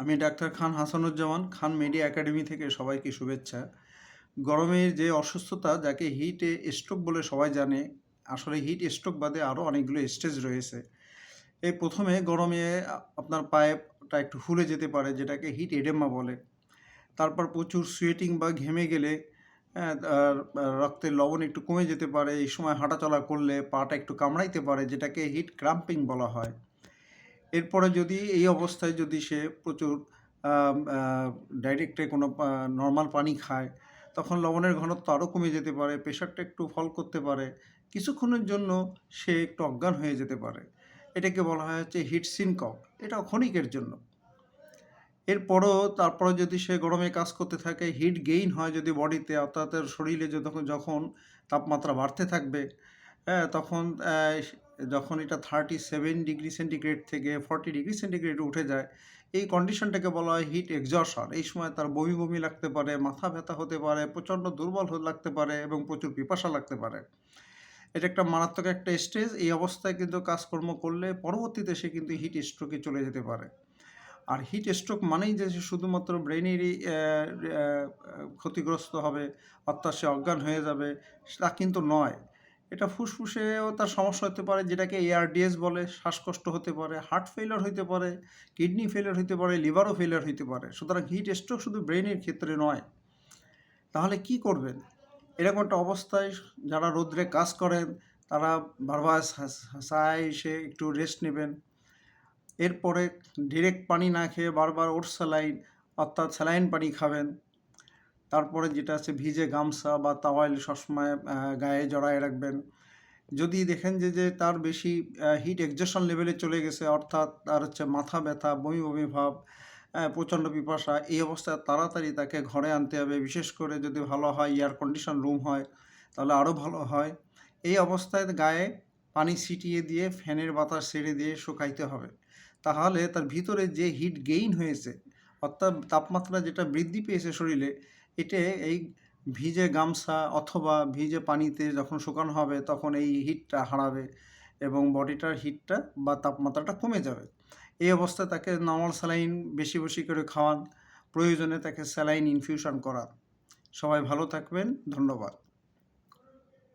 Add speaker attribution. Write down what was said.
Speaker 1: আমি doctor Khan Hasanuzzaman Khan media academy থেকে সবাইকে শুভেচ্ছা। গরমের যে অসুস্থতা যাকে হিট স্ট্রোক বলে সবাই জানে আসলে হিট স্ট্রোক বাদে আরও অনেকগুলো স্টেজ রয়েছে। এই প্রথমে গরমে আপনার পায়েটা একটু ফুলে যেতে পারে যেটাকে হিট এডেমা বলে। তারপর প্রচুর সুয়েটিং বা ঘেমে গেলে হ্যাঁ, রক্তের লবণ একটু কমে যেতে পারে। এই সময় হাঁটাচলা করলে পাটা একটু কামড়াইতে পারে যেটাকে হিট ক্রাম্পিং বলা হয়। এরপরে যদি এই অবস্থায় যদি সে প্রচুর ডাইরেক্টে কোনো নর্মাল পানি খায়, তখন লবণের ঘনত্ব আরও কমে যেতে পারে, প্রেশারটা একটু ফল করতে পারে, কিছুক্ষণের জন্য সে একটু অজ্ঞান হয়ে যেতে পারে। এটাকে বলা হয় হচ্ছে হিট সিনকক এটা ক্ষণিকের জন্য। এরপরও তারপরে যদি সে গরমে কাজ করতে থাকে হিট গেইন হয় যদি বডিতে, অর্থাৎ শরীরে যখন যখন তাপমাত্রা বাড়তে থাকবে হ্যাঁ তখন যখন এটা থার্টি সেভেন ডিগ্রি সেন্টিগ্রেড থেকে ফর্টি ডিগ্রি সেন্টিগ্রেডে উঠে যায়, এই কন্ডিশনটাকে বলা হয় হিট এক্সজশন এই সময় তার বমি বমি লাগতে পারে, মাথা ব্যথা হতে পারে, প্রচণ্ড দুর্বল লাগতে পারে এবং প্রচুর পিপাসা লাগতে পারে। এটা একটা মারাত্মক একটা স্টেজ এই অবস্থায় কিন্তু কাজকর্ম করলে পরবর্তীতে সে কিন্তু হিট স্ট্রোকে চলে যেতে পারে। আর হিট স্ট্রোক মানেই যে শুধুমাত্র ব্রেনেরই ক্ষতিগ্রস্ত হবে, অর্থাৎ সে অজ্ঞান হয়ে যাবে, তা কিন্তু নয়। এটা ফুসফুসেও তার সমস্যা হতে পারে, যেটাকে এআরডিএস বলে, শ্বাসকষ্ট হতে পারে হার্ট ফেলিয়ার হতে পারে কিডনি ফেলিয়ার হতে পারে লিভারও ফেলিয়ার হতে পারে। সুতরাং হিট স্ট্রোক শুধু ব্রেনের ক্ষেত্রে নয়। তাহলে কি করবেন? এরকম একটা অবস্থায় যারা রৌদ্রে কাজ করেন, তারা বারবার সায় এসে একটু রেস্ট নেবেন। এরপরে ডিরেক্ট পানি না খেয়ে বারবার ওর স্যালাইন অর্থাৎ স্যালাইন পানি খাবেন। তারপরে যেটা আছে ভিজে গামছা বা তাওয়াইল সবসময় গায়ে জড়ায় রাখবেন। যদি দেখেন যে যে তার বেশি হিট এক্সজেশন লেভেলে চলে গেছে, অর্থাৎ তার হচ্ছে মাথা ব্যথা, বমি বমি ভাব প্রচণ্ড পিপাসা, এই অবস্থায় তাড়াতাড়ি তাকে ঘরে আনতে হবে। বিশেষ করে যদি ভালো হয় এয়ার কন্ডিশন রুম হয়, তাহলে আরও ভালো হয়। এই অবস্থায় গায়ে পানি ছিটিয়ে দিয়ে, ফ্যানের বাতাস ছেড়ে দিয়ে শুকাইতে হবে। তাহলে তার ভিতরে যে হিট গেইন হয়েছে অর্থাৎ তাপমাত্রা যেটা বৃদ্ধি পেয়েছে শরীরে এটা এই ভিজে গামছা অথবা ভিজে পানিতে যখন শুকানো হবে, তখন এই হিটটা হারাবে এবং বডিটার হিটটা বা তাপমাত্রাটা কমে যাবে। এই অবস্থায় তাকে নর্মাল স্যালাইন বেশি বেশি করে খাওয়ান। প্রয়োজনে তাকে স্যালাইন ইনফিউশন করান। সবাই ভালো থাকবেন। ধন্যবাদ।